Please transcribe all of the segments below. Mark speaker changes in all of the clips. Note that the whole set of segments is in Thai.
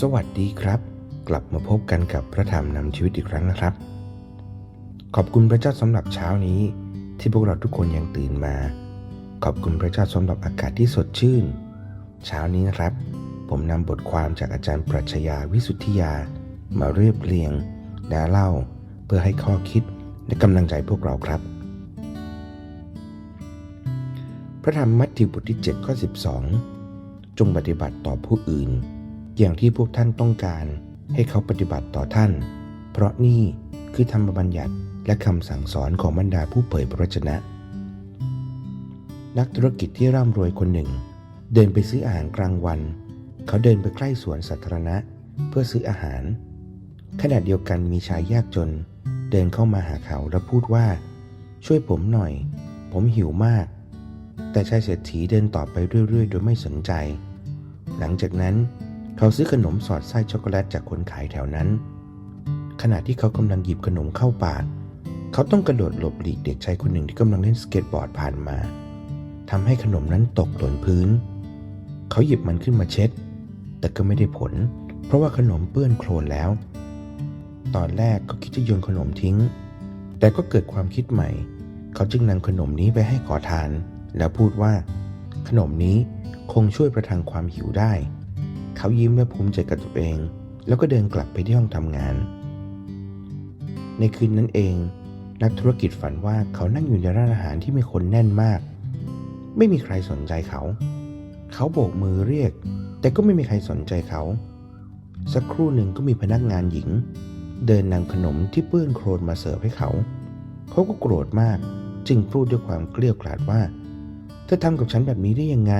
Speaker 1: สวัสดีครับ กลับมาพบกันกับพระธรรมนำชีวิตอีกครั้งนะครับ ขอบคุณพระเจ้าสำหรับเช้านี้ ที่พวกเราทุกคนยังตื่นมา ขอบคุณพระเจ้าสำหรับอากาศที่สดชื่น เช้านี้นะครับ ผมนำบทความจากอาจารย์ปรัชญาวิสุทธิยา มาเรียบเรียงและเล่า เพื่อให้ข้อคิดและกำลังใจพวกเราครับ พระธรรมมัทธิวบทที่7ข้อ12 จงปฏิบัติต่อผู้อื่น อย่างที่พวกท่านต้องการให้เขาปฏิบัติต่อท่าน เพราะนี่คือธรรมบัญญัติและคำสั่งสอนของบรรดาผู้เผยพระวจนะ นักธุรกิจที่ร่ำรวยคนหนึ่ง เดินไปซื้ออาหารกลางวัน เขาเดินไปใกล้สวนสาธารณะเพื่อซื้ออาหาร ขณะเดียวกันมีชายยากจน เดินเข้ามาหาเขาและพูดว่า ช่วยผมหน่อย ผมหิวมาก แต่ชายเศรษฐีเดินต่อไปเรื่อยๆ โดยไม่สนใจ หลังจากนั้น เขาซื้อขนมสอดไส้ช็อกโกแลตจากคนขายแถวนั้น ขณะที่เขากำลังหยิบขนมเข้าปากเขาต้องกระโดดหลบหลีกเด็กชายคนหนึ่งที่กำลังเล่นสเก็ตบอร์ดผ่านมาทำให้ขนมนั้นตกหล่นพื้น เขาหยิบมันขึ้นมาเช็ด แต่ก็ไม่ได้ผล เพราะว่าขนมเปื้อนโคลนแล้ว ตอนแรกเขาคิดจะโยนขนมทิ้ง แต่ก็เกิดความคิดใหม่ เขาจึงนำขนมนี้ไปให้ขอทาน แล้วพูดว่า ขนมนี้คงช่วยประทังความหิวได้ เขายิ้มและภูมิใจกับตัวเอง แล้วก็เดินกลับไปที่ห้องทำงาน ในคืนนั้นเอง นักธุรกิจฝันว่าเขานั่งอยู่ในร้านอาหารที่มีคนแน่นมาก ไม่มีใครสนใจเขา เขาโบกมือเรียก แต่ก็ไม่มีใครสนใจเขา สักครู่หนึ่งก็มีพนักงานหญิง เดินนำขนมที่เปื้อนโคลนมาเสิร์ฟให้เขา เขาก็โกรธมาก จึงพูดด้วยความเกลี้ยกล่อมว่าเธอทำกับฉันแบบนี้ได้ยังไง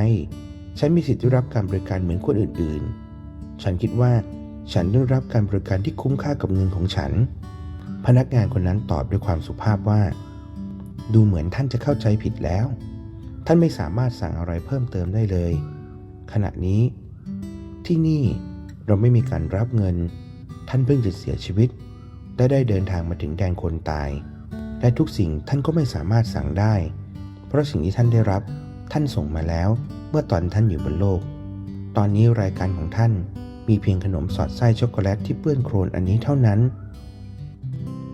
Speaker 1: ฉันมีสิทธิ์ได้รับการบริการเหมือนคนอื่นๆ ฉันคิดว่าฉันได้รับการบริการที่คุ้มค่ากับเงินของฉัน พนักงานคนนั้นตอบด้วยความสุภาพว่า ดูเหมือนท่านจะเข้าใจผิดแล้ว ท่านไม่สามารถสั่งอะไรเพิ่มเติมได้เลย ขณะนี้ ที่นี่เราไม่มีการรับเงิน ท่านเพิ่งจะเสียชีวิตและได้เดินทางมาถึงแดนคนตาย และทุกสิ่งท่านก็ไม่สามารถสั่งได้ เพราะสิ่งที่ท่านได้รับท่านส่งมาแล้ว มื่อตอนท่านอยู่บนโลก ตอนนี้รายการของท่านมีเพียงขนมสอดไส้ช็อกโกแลตที่เปื้อนโคลนอันนี้เท่านั้น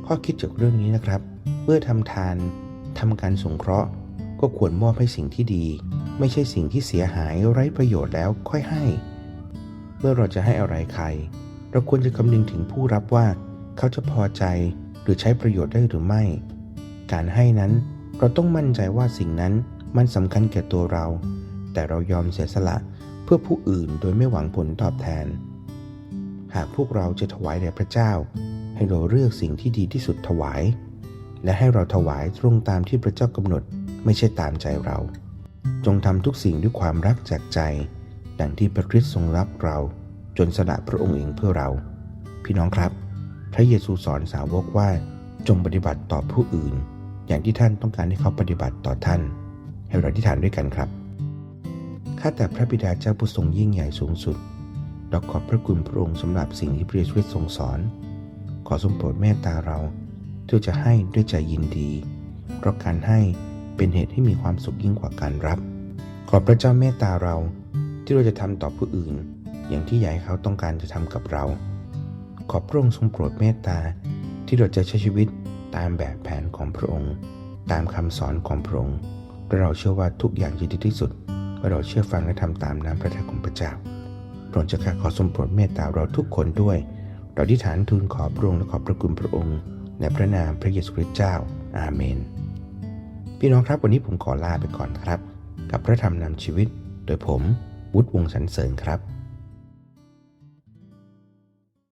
Speaker 1: ข้อคิดจากเรื่องนี้นะครับ เมื่อทำทานทำการสงเคราะห์ ก็ควรมอบให้สิ่งที่ดี ไม่ใช่สิ่งที่เสียหายไร้ประโยชน์แล้วค่อยให้ เมื่อเราจะให้อะไรใคร เราควรจะคำนึงถึงผู้รับว่า เขาจะพอใจหรือใช้ประโยชน์ได้หรือไม่ การให้นั้นเราต้องมั่นใจว่าสิ่งนั้นมันสำคัญแก่ตัวเรา แต่เรายอมเสียสละเพื่อผู้อื่นโดยไม่หวังผลตอบแทน หากพวกเราจะถวายแด่พระเจ้า ให้เราเลือกสิ่งที่ดีที่สุดถวาย และให้เราถวายตรงตามที่พระเจ้ากำหนดไม่ใช่ตามใจเรา จงทำทุกสิ่งด้วยความรักจากใจ ดังที่พระคริสต์ทรงรักเรา จนสละพระองค์เองเพื่อเรา พี่น้องครับ พระเยซูสอนสาวกว่า จงปฏิบัติต่อผู้อื่น อย่างที่ท่านต้องการให้เขาปฏิบัติต่อท่าน ให้เราอธิษฐานด้วยกันครับ ข้าแต่พระบิดาเจ้าผู้ทรงยิ่งใหญ่สูงสุดเราขอบพระคุณพระองค์สำหรับสิ่งที่พระเยซูคริสต์ทรงสอน ขอทรงโปรดเมตตาเราที่จะให้ด้วยใจยินดี เพราะการให้เป็นเหตุให้มีความสุขยิ่งกว่าการรับ ขอพระเจ้าเมตตาเราที่เราจะทำต่อผู้อื่น อย่างที่อยากให้เขาต้องการจะทำกับเรา ขอพระองค์ทรงโปรดเมตตาที่เราจะใช้ชีวิตตามแบบแผนของพระองค์ ตามคำสอนของพระองค์และเราเชื่อว่าทุกอย่างจะดีที่สุด เมื่อเราเชื่อฟังและทำตามน้ำพระทัยของพระเจ้าโปรดเจ้าข้าขอทรงโปรดเมตตาเราทุกคนด้วย เราที่ฐานทูลขอพระองค์และขอบพระคุณพระองค์ในพระนามพระเยซูคริสต์เจ้า อาเมน พี่น้องครับวันนี้ผมขอลาไปก่อนครับ กับพระธรรมนำชีวิต โดยผมวุฒิวงศ์สรรเสริญครับ